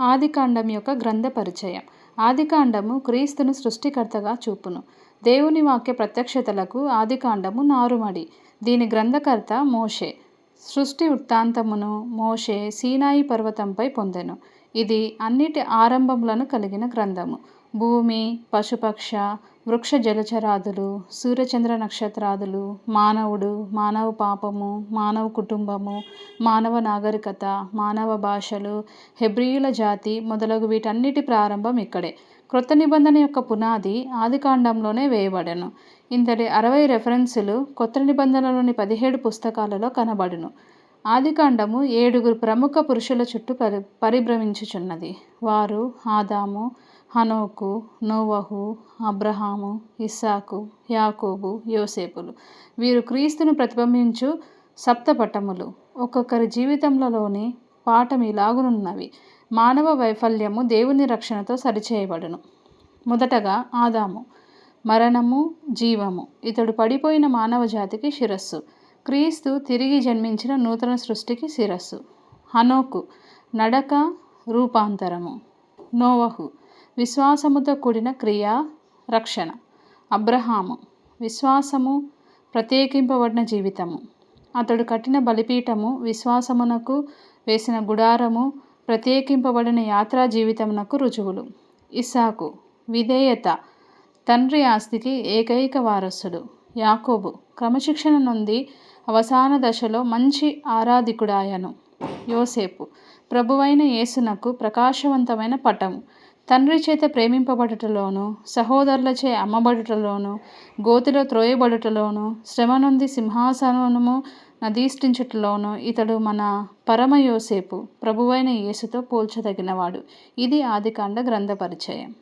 ఆదికాండం యొక్క గ్రంథ పరిచయం. ఆదికాండము క్రీస్తును సృష్టికర్తగా చూపును. దేవుని వాక్య ప్రత్యక్షతలకు ఆదికాండము నారుమడి. దీని గ్రంథకర్త మోషే. సృష్టి వృత్తాంతమును మోషే సీనాయి పర్వతంపై పొందెను. ఇది అన్నిటి ఆరంభములను కలిగిన గ్రంథము. భూమి పశుపక్ష వృక్ష జలచరాదులు సూర్యచంద్ర నక్షత్రాదులు మానవుడు మానవ పాపము మానవ కుటుంబము మానవ నాగరికత మానవ భాషలు హెబ్రియుల జాతి మొదలగు వీటన్నిటి ప్రారంభం ఇక్కడే. క్రొత్త నిబంధన యొక్క పునాది ఆదికాండంలోనే వేయబడను. ఇంతటి అరవై రెఫరెన్సులు కొత్త నిబంధనలోని పదిహేడు పుస్తకాలలో కనబడును. ఆదికాండము ఏడుగురు ప్రముఖ పురుషుల చుట్టూ పరి పరిభ్రమించుచున్నది. వారు ఆదాము హనోకు నోవహు అబ్రహాము ఇస్సాకు యాకోబు యోసేపులు. వీరు క్రీస్తును ప్రతిబింబించు సప్తపటములు. ఒక్కొక్కరి జీవితంలోని పాఠం ఇలాగునున్నవి. మానవ వైఫల్యము దేవుని రక్షణతో సరిచేయబడును. మొదటగా ఆదాము. మరణము జీవము. ఇతడు పడిపోయిన మానవ జాతికి శిరస్సు. క్రీస్తు తిరిగి జన్మించిన నూతన సృష్టికి శిరస్సు. హనోకు నడక రూపాంతరము. నోవహు విశ్వాసముతో కూడిన క్రియా రక్షణ. అబ్రహాము విశ్వాసము ప్రత్యేకింపబడిన జీవితము. అతడు కట్టిన బలిపీఠము విశ్వాసమునకు వేసిన గుడారము ప్రత్యేకింపబడిన యాత్రా జీవితమునకు రుజువులు. ఇస్సాకు విధేయత తండ్రి ఆస్తికి ఏకైక వారసుడు. యాకోబు క్రమశిక్షణ నుండి అవసాన దశలో మంచి ఆరాధికుడాయను. యోసేపు ప్రభువైన యేసునకు ప్రకాశవంతమైన పటము. తండ్రి చేత ప్రేమింపబడుటలోను సహోదరులచే అమ్మబడుటలోను గోతిలో త్రోయబడుటలోను శ్రమ నుండి సింహాసనము నదీష్టించుటలోను ఇతడు మన పరమయోసేపు ప్రభువైన యేసుతో పోల్చదగినవాడు. ఇది ఆదికాండ గ్రంథ పరిచయం